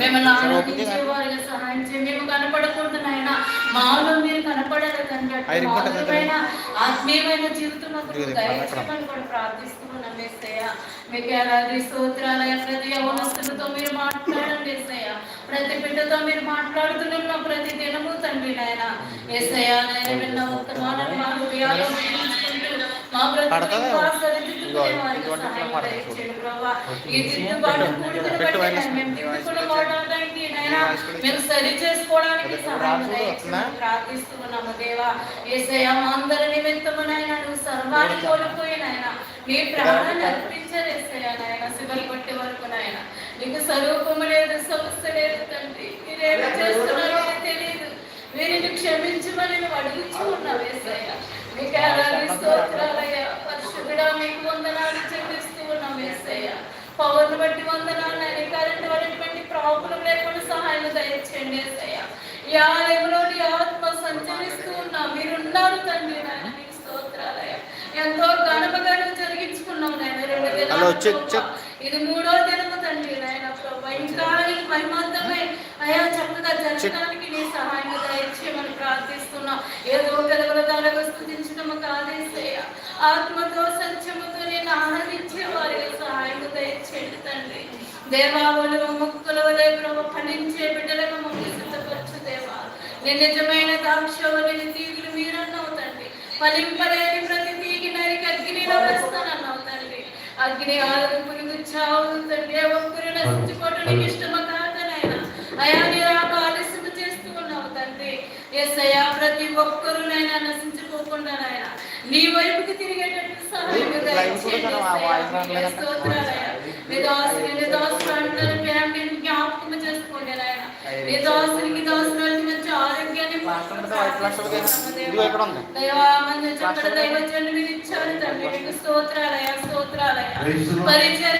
మిమ్మల్ని ఆనందించే వారిగా సహాయం చేయండి. మేము కనపడకూడదు నాయన. మాలో మీరు కనపడాలి మాధురమైన ఆత్మీయమైన జీవితం మాకు కూడా ప్రార్థిస్తున్నాం ఏసయ్య. మీకు ఎలాంటి స్తోత్రాలయ ప్రతి యవనస్తులతో మీరు మాట్లాడండి ఏసయ్య. ప్రతి బిడ్డతో మీరు మాట్లాడుతున్నాం ప్రతి దినము తండ్రి నాయన. ఏసయ్య నాయన విన్న ఉత్తమాలను మా మేము సరి చేసుకోవడానికి ప్రార్థిస్తున్నాము దేవా. ఏసయ్య మా అందరి నిమిత్తము నాయన నువ్వు సర్వాన్ని కోల్పోయిన ఆయన నీ ప్రాణాన్ని అర్పించారు ఏసయ్య నాయన శివలు కొట్టే వరకు నాయన. నీకు స్వరూపము లేదు సమస్య లేదు తండ్రి. మీరేమి చేస్తున్నారో తెలియదు. వీరిని క్షమించమని నువ్వు అడుగుచూ ఉన్నావు ఏసయ్య. స్తోత్రాలయ్యా. పరిశుద్ధుడా మీకు వందనాలు చెల్లిస్తూ ఉన్నాం ఏసయ్య. పవన్ బట్టి వందనాలు ఆయన కరెంట్ ప్రాబ్లం లేకుండా సహాయం దయచేయండి ఏసయ్య. ఈ ఆలయంలో నీ ఆత్మ సంచరిస్తూ ఉన్నా. మీరున్నారు తండ్రి నాయన మీకు స్తోత్రాలయ్యా. ఎంతో ఘనమగనం జరిగించుకున్నాం నాయన రెండు దినాలు. ఇది మూడో దినము తండ్రి నాయన ప్రభా. ఇంకా అయా చక్కగా జరగడానికి నీ సహాయం దయచేయమని ప్రార్థిస్తున్నాం ఏదో పెదవుల ద్వారా స్థుతించడం కాదేసయ్య ఆత్మతో సత్యముతో నేను ఆనందించే వారికి సహాయం దయచేయండి తండ్రి. దేవాలయ ముక్కుల వలె ప్రభు ఫలించే బిడ్డలకు మమ్మల్ని సిద్ధపరచు దేవా. నేను నిజమైన దాక్షవలని తీగులు మీరన్నావు తండ్రి. ఫలింపలేని ప్రతి తీగి నరికి అగ్నిలో వేస్తానన్నావు తండ్రి. అగ్ని ఆదరింపుని గుచ్చావు తండ్రి. ఒక్కరు నశించుకోవటం నీకు ఇష్టమ కాదనైనా అయా నీ రాక ఆలస్యం చేస్తూ ఉన్నావు అయ్యా ప్రతి ఒక్కరూ నైనా నశించుకోకుండా నాయన నీ వైపుకి తిరిగేటట్టు సహాయం అంటారు ఫ్యామిలీని జ్ఞాపకం చేసుకోండి నాయన. మీ దాసునికి దాసులకి మంచి ఆరోగ్యాన్ని దైవజనులు మీరు ఇచ్చారు తండ్రి. మీకు స్తోత్రాలయ స్తోత్రాలయ పరిచర్య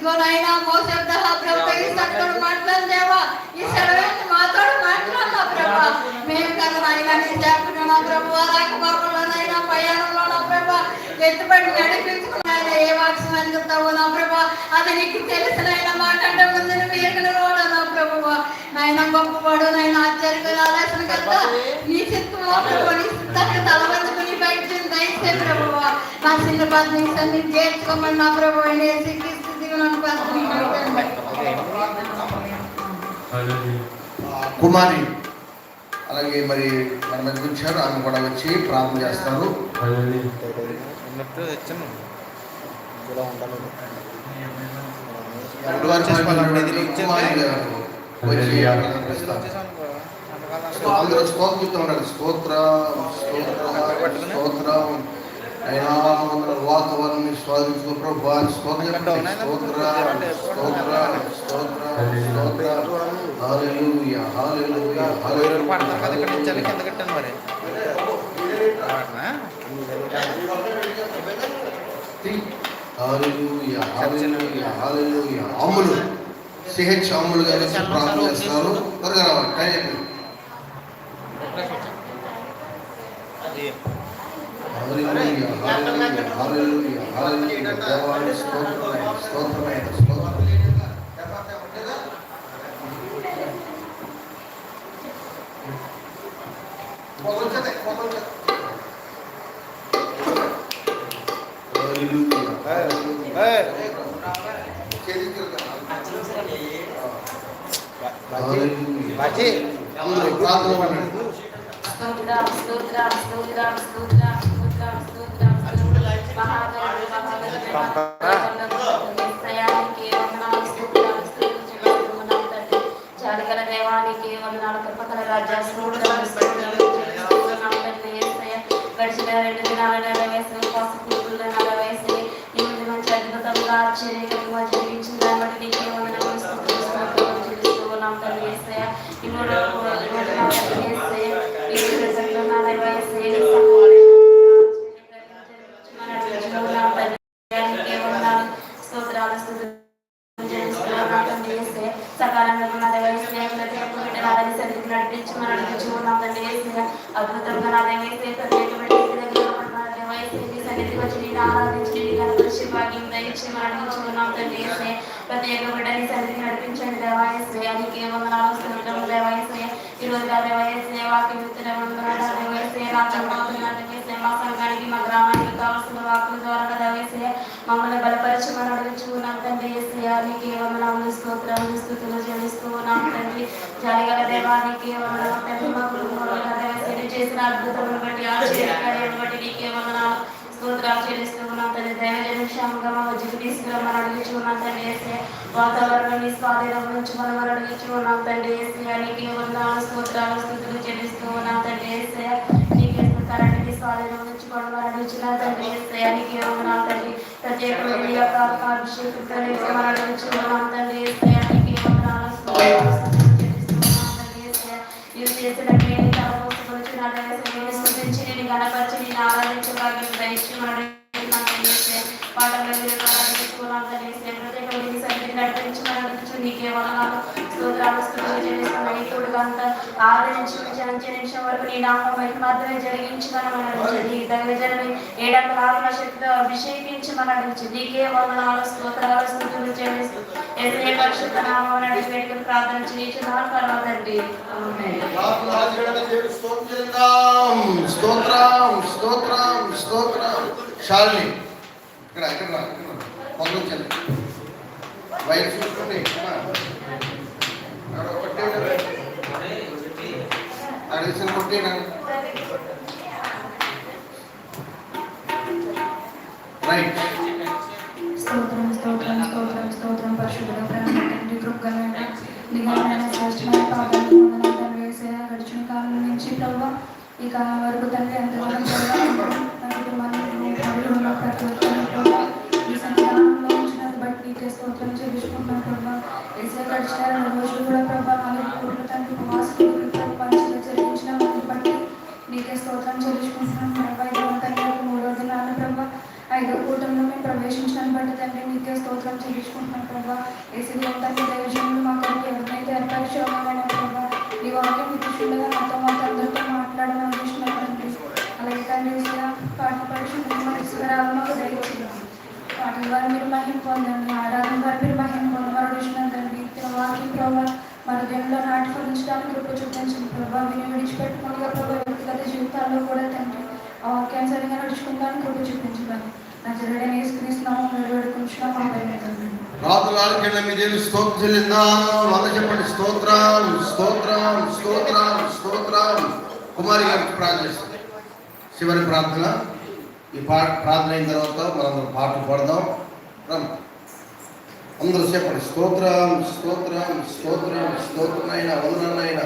ఇదిగో నాయన మోసద్దా ప్రభా ఈ సక్కలు మాట్లాడు ఈ సెలవేసి మాతో మాట్లాడదా ప్రభా? మేము కదా నాయనా నీ చేపట్టున్నా ప్రభా రాకమార్గంలో నైనా ప్రయాణంలో నా ప్రభా ఎత్తుపడి నడిపించుకున్నాయన ఏ వాక్యం అందుతావో నా ప్రభా? అది నీకు తెలిసినైనా మాట్లాడే ముందు నువ్వు ఎక్కడ కూడా నా ప్రభువా? నాయన గొప్పవాడు నాయన ఆశ్చర్య ఆలోచన కదా. నీ చిత్తమో ప్రభా నీ చిత్తాన్ని తల వంచుకుని బయట నా చిన్న బాధ నీ సన్ని చేర్చుకోమని నా ప్రభు యేసుక్రీస్తు దిగులను కుమారి అలాగే మరి మన మధ్యకి వచ్చారు ఆమె కూడా వచ్చి ప్రార్థన చేస్తారు. అందరూ ఉండాలి స్తోత్ర స్తోత్ర స్తోత్ర అయినా వాతావరణాన్ని స్వాదించుకో ప్రభు స్తోత్ర. స్తోత్ర స్తోత్ర స్తోత్ర వేరే పడతారు కదా ఇక్కడ నుంచి హల్లెలూయా కింద కట్టాను మరి. పాడనా? హల్లెలూయా హల్లెలూయా హల్లెలూయా. అమ్ములు సిహెచ్ అమ్ములు గారు ప్రార్థన చేస్తారు. త్వరగా రావాలి. టైం. అది హల్లెలూయా హల్లెలూయా హల్లెలూయా హల్లెలూయా దేవానికి స్తోత్రమైన స్తోత్రమైన స్తోత్రం ఏయ్, బాజీ. అందరూ ప్రార్థన పడండి. స్తోత్రం స్తోత్రం స్తోత్రం స్తోత్రం స్తోత్రం స్తోత్రం నడిపించమని నడిపించి మన తండ్రి అద్భుతంగా నా సన్నిధికి వచ్చి నేను ఆరాధించి కనపరిచి భాగ్యం దయచి తండ్రి సన్నిధికి నడిపించండి దేవాయస్య నీకే వందనాలు రోజు వాక్యం ఇస్తున్న మా సంఘానికి మా గ్రామానికి కావాల్సిన వాకుల ద్వారా దేవాయస్య మమ్మల్ని బలపరిచి మనం అడుగుచున్నాం తండ్రి. యేసయ్య నీకే వందనాలు స్తోత్రాలు స్థుతులు చెల్లిస్తూ తండ్రి. జాలిగల దేవానికి వందనాలు తండ్రి. మా కుటుంబంలో చేసిన అద్భుతములను బట్టి ఆశ్చర్యకార్యాలను బట్టి నీకే వందనాలు స్తోత్రాలు చెల్లిస్తున్నాం తండ్రి. దైవజన క్షేమంగా మా వజ్జుకు తీసుకురమ్మని అడుగుచు తండ్రి. వేసే వాతావరణం నీ స్వాధీనం నుంచి మనం అడుగుచు తండ్రి. వేసే నీకే వందనాలు స్తోత్రాలు స్థుతులు చెల్లిస్తూ ఉన్నాం తండ్రి. వేసే నీకే కరెంట్ నీ స్వాధీనం నుంచి మనం అడుగుచున్నాం తండ్రి. వేసే నీకే వందనాలు తండ్రి. ప్రత్యేకమైన యొక్క అభిషేకం కలిగి తండ్రి వేసే నీకే వందనాలు. చేసిన మేలు తల నేను నేను గణపరిచి నేను భాగ్యం దయచి పాటలు ప్రత్యేకమైన నడిపించి నీకే స్తోత్రాలు స్తుతులు చెల్లిస్తున్నాం ఈ తోడుగా అంతా ఆదరించి నిమిషం వరకు నీ నామం మాత్రమే జరిగించి మనం నడిపించి నీ దైవజనమే శక్తితో నీకే స్తోత్రాలు చెల్లిస్తూ పరిశుద్ధ నామం నడిచి వేడుకలు ప్రార్థన పర్వాలండి స్తోత్రం స్తోత్రం స్తోత్రం శాలిని ఇక్కడ ఇక్కడ వైర్ చూసుకోండి అడిగిన కొట్టేనా రైట్ స్తోత్రం స్తోత్రం స్తోత్రం స్తోత్రం శ్రేష్టమైన పాదాలు గడిచిన కాలం నుంచి ప్రభు ఇక వరకు తండ్రి ఎంతగానో కుటుంబాన్ని ప్రతి ఒక్కరిని ఈ సంతానంలో ఉంచినందు బట్టి నీకే స్తోత్రం చేయించుకుంటున్నాం ప్రభావ ఏసే గడిచిన రెండు రోజులు కూడా ప్రభు నాలుగు కోట్ల తండ్రి ఉపవాసం పంచులు చెల్లించిన బట్టి నీకే స్తోత్రం చెల్లించుకుంటున్నాం. ప్రభు ఐదవ తండ్రి మూడో దినాన్ని ప్రభు ఐదో కూటంలో మేము ప్రవేశించడానికి బట్టి తండ్రి నీకే స్తోత్రం చెల్లించుకుంటున్నాం ప్రభా. ఏసీ తండ్రి దైవజనులు మా కొరకు ఎవరినైతే ఏర్పరిచేవాళ్ళని ప్రభా నీ వాక్యం విద్యుషులుగా నాతో మాతో అందరితో అందిస్తున్నాం తండ్రి అలాగే తండ్రి ఏసయ్య, పాటలు పరిశుద్ధంగా పాటల ద్వారా మీరు మహిం పొందండి. ఆరాధన ద్వారా మీరు మహిం పొందమని వాక్యం ప్రభావ మన దేవుళ్ళ నాటి ఫలించడానికి కృప చూపించండి ప్రభావ మీరు విడిచిపెట్టుకుని ప్రభావ వ్యక్తిగత జీవితాల్లో కూడా తండ్రి ఆ వాక్యాన్ని సరిగా నడుచుకుంటానికి కృప చూపించమని నా జరగడని వేసుకునిస్తున్నాము మీరు వేడుకుంటున్నాం మా పైన రాత్రులు ఆలకెళ్ళ మీ దేవుని స్తోత్రం చెల్లిందా వంద చెప్పండి స్తోత్రం స్తోత్రం స్తోత్రం స్తోత్రం కుమారి గారికి ప్రార్థన చేస్తాం చివరి ప్రార్థన. ఈ పాట ప్రార్థన అయిన తర్వాత మనం పాటలు పాడదాం. రమ్మ అందరూ చెప్పండి స్తోత్రం స్తోత్రం స్తోత్రం స్తోత్రమైన వందనైనా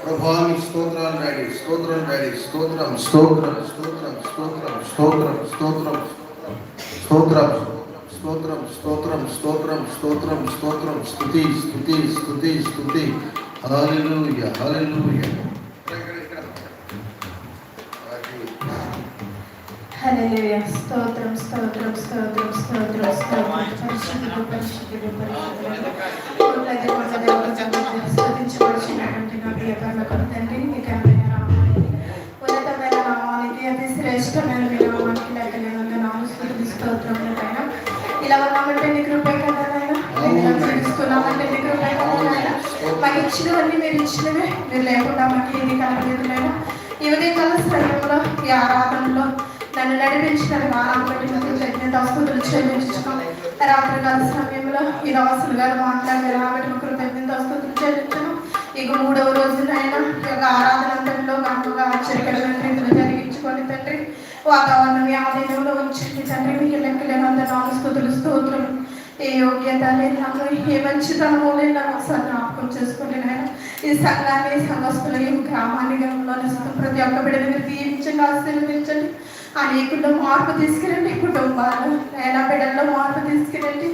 ప్రభావి స్తోత్రాలు డాడీ స్తోత్రం డాడీ స్తోత్రం స్తోత్రం స్తోత్రం స్తోత్రం స్తోత్రం స్తోత్రం స్తోత్రం స్తోత్రం స్తోత్రం స్తోత్రం స్తోత్రం స్తోత్రం స్తుతి స్తుతి స్తుతి స్తుతి హల్లెలూయా హల్లెలూయా హల్లెలూయా స్తోత్రం స్తోత్రం స్తోత్రం స్తోత్రం స్తోత్రం పరిశుద్ధుడు పరిశుద్ధుడు పరిశుద్ధుడు కొట్లాది కొట్లాది కొట్లాది స్తుతించబడుచున్నటువంటి తండ్రి మీ ఘనమైన నామానికి ఉన్నతమైన నామానికి అతి శ్రేష్టమైన మీ స్తోత్రముల పైన ఇలా ఉన్నామంటే నీ కృపే కదా నాయన నీ కృపే కదా నాయన మాకు ఇచ్చినవన్నీ మీరు ఇచ్చినవే మీరు లేకుండా మాకు ఏది కలగలేదు నాయన ఇవన్నీ కల సమయంలో ఈ ఆరాధనలో నన్ను నడిపించిన వారం బట్టి మీకు కృతజ్ఞత చెల్లించుకున్నాం. రాత్రి కాల సమయంలో ఈ రాసులు గారు మాట్లాడే రాబట్టి మీకు కృతజ్ఞత స్తుతులు చెల్లించను ఇక మూడవ రోజునైనా ఈ యొక్క ఆరాధన అంతటిలో ఆశ్చర్యకరమైన రీతిలో జరిగించుకొని తండ్రి వాతావరణం ఆధీనంలో ఉంచండి తండ్రి మీకు లెక్కలేనంత నామస్తుతులు స్తోత్రం ఏ యోగ్యత లేదు ఏ మంచితనమో లేదు నాకు ఒకసారి జ్ఞాపకం చేసుకుంటే నాయన. ఈ సంఘాన్ని సంఘస్థులు ఈ గ్రామాన్ని గమనంలో ప్రతి ఒక్క బిడ్డని మీరు దీవించండి ఆశీర్వదించండి. అనేకుల్లో మార్పు తీసుకురండి కుటుంబాలు నైనా బిడ్డల్లో మార్పు తీసుకురండి.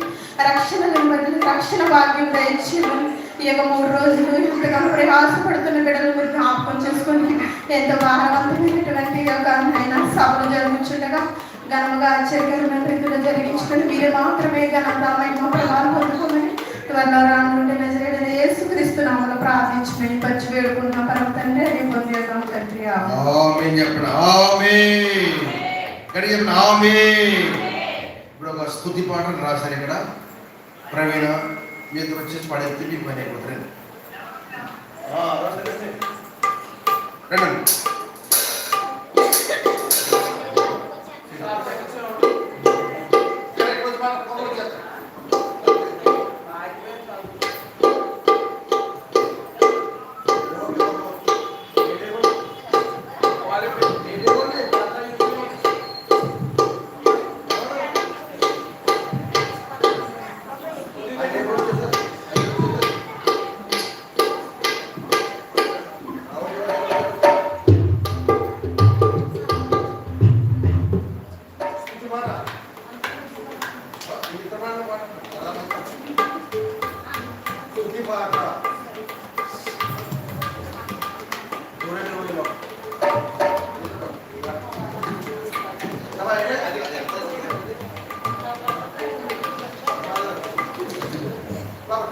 రక్షణ నిమ్మడి రక్షణ భాగ్యం దయచేయమని ఈ యొక్క మూడు రోజులు ఎంతగానో ప్రయాసపడుతున్న బిడ్డలు మీరు జ్ఞాపకం చేసుకొని ఎంతో భారవంతమైనటువంటి యొక్క ఆయన సభలు జరుగుతుండగా ఘనముగా ఆశ్చర్యకరమైన రీతిలో జరిగించుకొని మీరు మాత్రమే ఘనతమైన ప్రభావం పొందుకోమని త్వరలో రానుండి నజరేడని యేసుక్రీస్తునామలో పచ్చి వేడుకున్న పరమ తండ్రి అని పొందేదాం తండ్రి. ఆమేన్. చెప్పండి ఆమేన్. ఇక్కడ చెప్పండి ఆమేన్. ఇప్పుడు ఒక స్తుతి పాటలు రాశారు ఇక్కడ. ప్రవీణ మీ దగ్గర వచ్చేసి పడేస్తే మీకు పని అయిపోతుంది. రండి.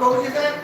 What was you saying?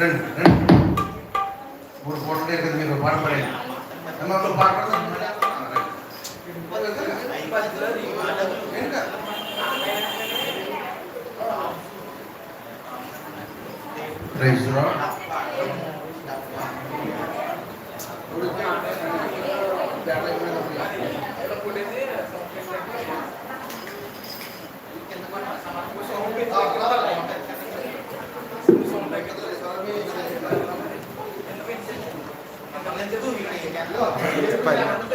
రండి రండి మూడు ఫోటోలు కదా మీకు పాట పడేది అమ్మ ఒక పాట ప్రైజ్ ఏ